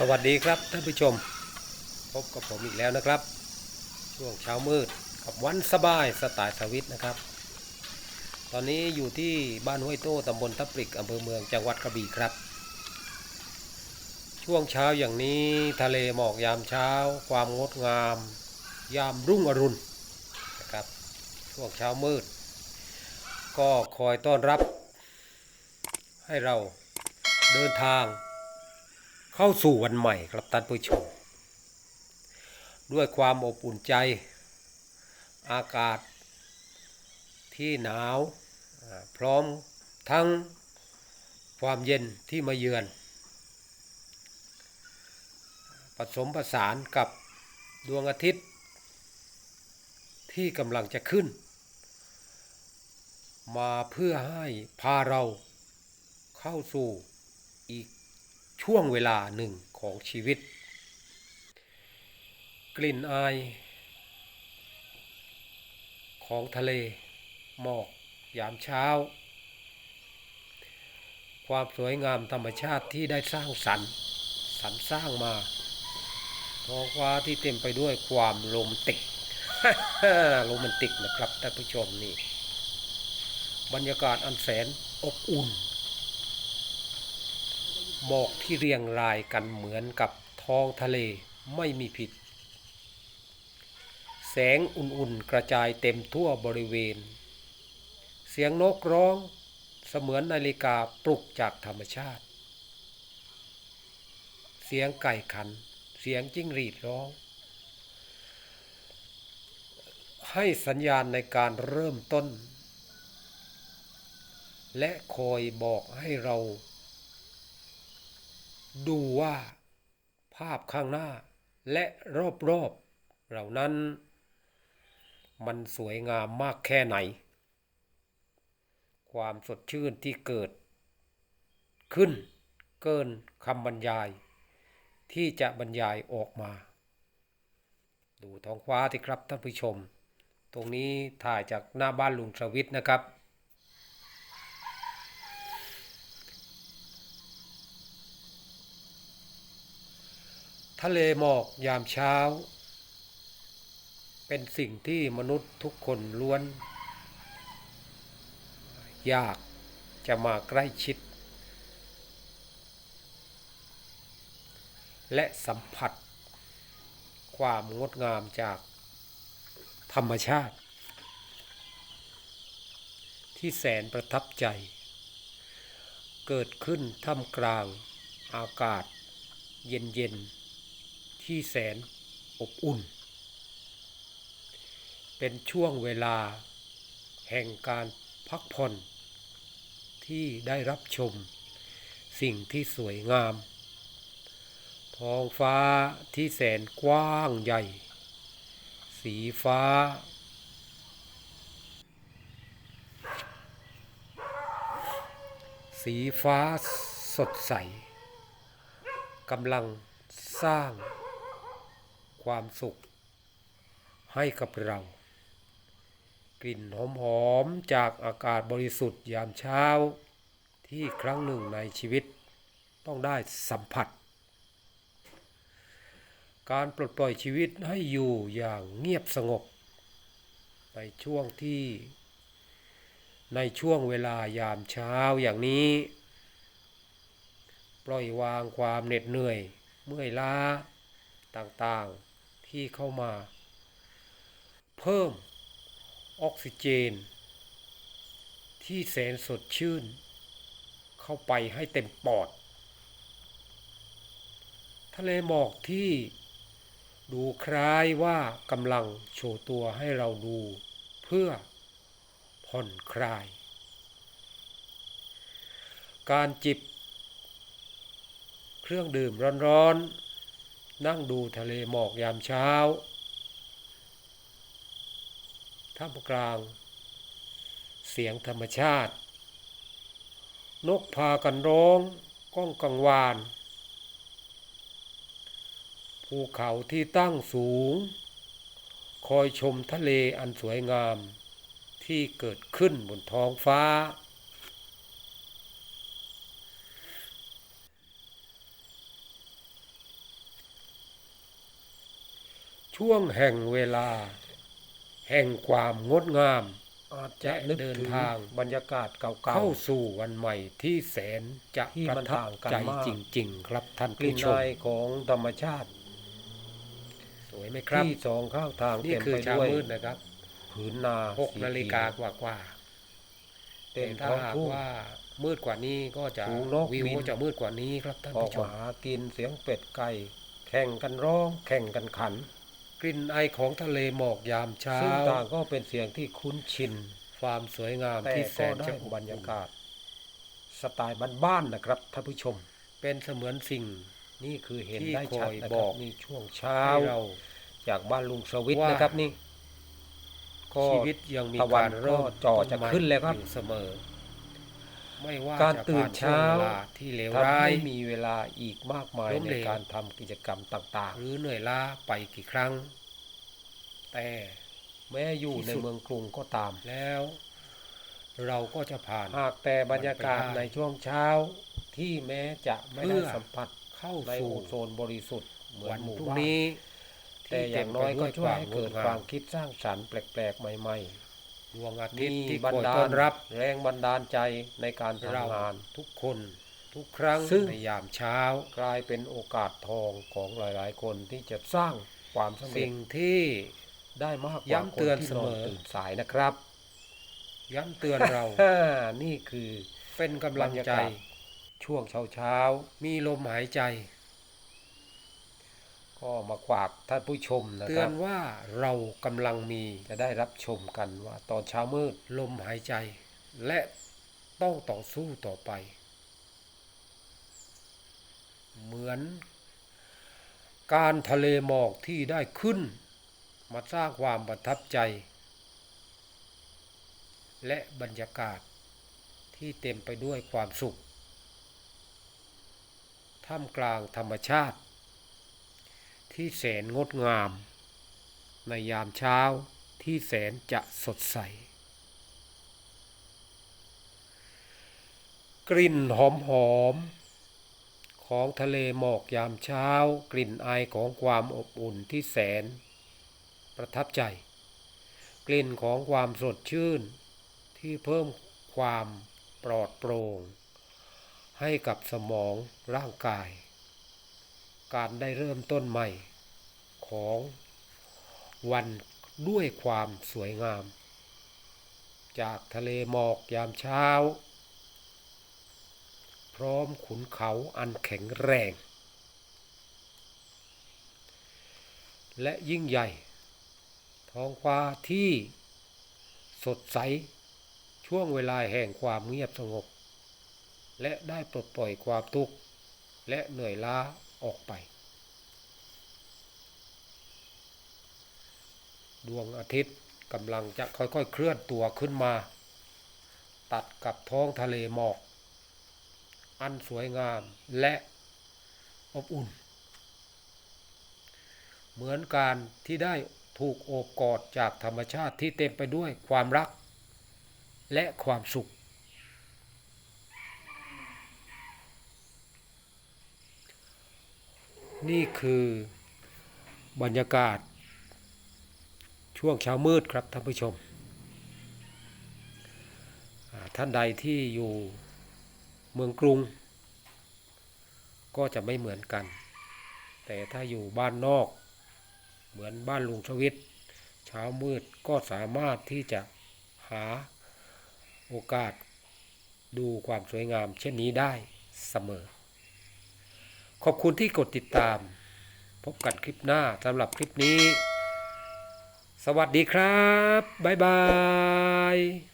สวัสดีครับท่านผู้ชม พบกับผมอีกแล้วนะครับ ช่วงเช้ามืดกับวันสบายสไตล์สวิตนะครับ ตอนนี้อยู่ที่บ้านห้วยโต้ตำบลทับปริกอำเภอเมืองจังหวัดกระบี่ครับ ช่วงเช้าอย่างนี้ทะเลหมอกยามเช้า ความงดงาม ยามรุ่งอรุณนะครับ ช่วงเช้ามืด ก็คอยต้อนรับ ให้เราเดินทาง เข้าสู่วันใหม่ครับท่านผู้ชม ด้วยความอบอุ่นใจ อากาศที่หนาวพร้อมทั้งความเย็นที่มาเยือน ผสมผสานกับดวงอาทิตย์ ที่กำลังจะขึ้น มาเพื่อให้พาเราเข้าสู่อีก ช่วงเวลาหนึ่งของชีวิต กลิ่นอาย ของทะเล หมอก ยามเช้า ความสวยงามธรรมชาติที่ได้สร้างสรรค์สรรสร้างมาท้องฟ้าที่เต็มไปด้วยความโรแมนติกโรแมนติกนะครับท่านผู้ชมนี่ บรรยากาศอันแสนอบอุ่น หมอกที่เรียงรายกันเหมือนกับท้องทะเลไม่มีผิด แสงอุ่นๆกระจายเต็มทั่วบริเวณ เสียงนกร้องเสมือนนาฬิกาปลุกจากธรรมชาติ เสียงไก่ขัน เสียงจิ้งหรีดร้อง ให้สัญญาณในการเริ่มต้น และคอยบอกให้เรา ดูว่า ภาพข้างหน้าและรอบๆเหล่านั้น มันสวยงามมากแค่ไหน ความสดชื่นที่เกิด ขึ้นเกินคำบรรยาย ที่จะบรรยายออกมา ดูท้องฟ้าที่ครับท่านผู้ชม ตรงนี้ถ่ายจากหน้าบ้านลุงสวิทย์นะครับ ทะเลหมอกยามเช้า เป็นสิ่งที่มนุษย์ทุกคนล้วนอยากจะมาใกล้ชิด และสัมผัส ความงดงามจากธรรมชาติ ที่แสนประทับใจ เกิดขึ้นท่ามกลางอากาศเย็นๆ ที่แสนอบอุ่น เป็นช่วงเวลา แห่งการพักผ่อน ที่ได้รับชม สิ่งที่สวยงาม ท้องฟ้าที่แสนกว้างใหญ่ สีฟ้าสีฟ้าสดใสกำลังสร้าง ความสุข ให้กับเรา กลิ่นหอมๆจากอากาศบริสุทธิ์ยามเช้า ที่ครั้งหนึ่งในชีวิตต้องได้สัมผัส การปลดปล่อยชีวิตให้อยู่อย่างเงียบสงบ ในช่วงที่ ในช่วงเวลายามเช้าอย่างนี้ ปล่อยวางความเหน็ดเหนื่อย เมื่อยล้าต่างๆ ที่เข้ามา เพิ่มออกซิเจน ที่แสนสดชื่น เข้าไปให้เต็มปอด ทะเลหมอกที่ดูคล้ายว่ากำลังโชว์ตัวให้เราดูเพื่อผ่อนคลาย การจิบ เครื่องดื่มร้อนๆ นั่งดูทะเลหมอกยามเช้า ท่ามกลาง เสียงธรรมชาติ นกพากันร้องก้องกังวาน ภูเขาที่ตั้งสูง คอยชมทะเลอันสวยงามที่เกิดขึ้นบนท้องฟ้า ช่วงแห่งเวลา แห่งความงดงามอาจจะนึกเดินถึงทางบรรยากาศเก่าเข้าสู่วันใหม่ที่แสนจะที่ปมันระทับต่างกันใจมากจริง ๆ ครับท่านๆกลิ่ผู้นชมอายของธรรมชาติ สวยไหมครับที่สองข้างทางนี่เต็มคือไปเช้าด้วยมืดนะครับผืนนาหกสีนาฬิกาเขียวกว่าๆเต็แต่มถ้าท้องหากทุ่งว่ามืดกว่านี้ก็จะฝูงนกวิวบินก็จะมืดกว่านี้ครับท่านออกผู้ชมามหากินเสียงเป็ดไก่ แข่งกันร้อง แข่งกันขัน กลิ่นไอของทะเลหมอกยามเช้าซึ่งต่างก็เป็นเสียงที่คุ้นชิน ความสวยงามแต่ที่แสก็นได้จะอบบรรยากาศ สไตล์บ้านๆนะครับท่านผู้ชม เป็นเสมือนสิ่งนี่คือเห็นที่ได้ชัดคอยนะบครัอบกนี่ช่วงเช้าให้เราจากบ้านลุงสวิทย์ว่านะครับนี่ก็ชีวิตยังมีตะวันการเริ่มก็จ่อจะขึ้นแล้วครับอยู่เสมอ ไม่ว่าการจะตื่นผ่ช่วงเช้าเวลาที่เลวทำร้ายให้มีเวลาอีกมากมายล้มในเหลวการทำกิจกรรมต่างหรือเหนื่อยล้าไปกี่ครั้ง แต่ๆแม้อยู่ที่ในสุดเมืองกรุงก็ตามแล้ว เราก็จะผ่านหากแต่บรรยากาศมันไปได้ในช่วงเช้าที่แม้จะไม่เพื่ได้อสัมผัสเข้าในสู่โอโซนบริสุทธิ์เหมือวันนหมู่พรุ่งบ้านนี้แต่อย่างน้อยก็ช่วยให้เกิดความคิดสร้างสรรค์แปลกๆใหม่ ดวงอาๆทิตมีย์ที่บันคอยดาต้อลนรับแรงบันดาลใจในการเราทำงานทุกคนทุกครั้งซึ่งในยามเช้า กลายเป็นโอกาสทองของหลาย ๆ คนที่จะสร้างความสำเร็จสิ่งที่ได้มากกว่าย้ำเตือนคที่เสมอตื่นสายนะครับ ย้ำเตือนเรา นี่คือเป็นกำลังใจบรรยากาศช่วงเช้ามีลมหายใจๆ ก็มาฝากท่านผู้ชมนะเตือนว่าเรากำลังมีจะได้รับชมกันว่าตอนเช้ามืดลมหายใจ และต้องต่อสู้ต่อไป เหมือน การทะเลหมอกที่ได้ขึ้น มาสร้างความประทับใจ และบรรยากาศที่เต็มไปด้วยความสุขท่ามกลางธรรมชาติ ที่แสนงดงาม ในยามเช้าที่แสนจะสดใส กลิ่นหอมหอมของทะเลหมอกยามเช้า กลิ่นอายของความอบอุ่นที่แสน ประทับใจ กลิ่นของความสดชื่น ที่เพิ่มความปลอดโปร่ง ให้กับสมองร่างกาย การได้เริ่มต้นใหม่ของวันด้วยความสวยงาม จากทะเลหมอกยามเช้า พร้อมขุนเขาอันแข็งแรง และยิ่งใหญ่ ท้องฟ้าที่สดใส ช่วงเวลาแห่งความเงียบสงบ และได้ปลดปล่อยความทุกข์ และเหนื่อยล้า ออกไป ดวงอาทิตย์กำลังจะค่อยๆเคลื่อนตัวขึ้นมา ตัดกับท้องทะเลหมอก อันสวยงามและอบอุ่น เหมือนการที่ได้ถูกโอบกอดจากธรรมชาติที่เต็มไปด้วยความรักและความสุข นี่คือบรรยากาศ ช่วงเช้ามืดครับท่านผู้ชม ท่านใดที่อยู่เมืองกรุง ก็จะไม่เหมือนกัน แต่ถ้าอยู่บ้านนอก เหมือนบ้านลุงชวิต เช้ามืดก็สามารถที่จะหาโอกาสดูความสวยงามเช่นนี้ได้เสมอ ขอบคุณที่กดติดตาม พบกันคลิปหน้าสำหรับคลิปนี้ สวัสดีครับ บ๊ายบาย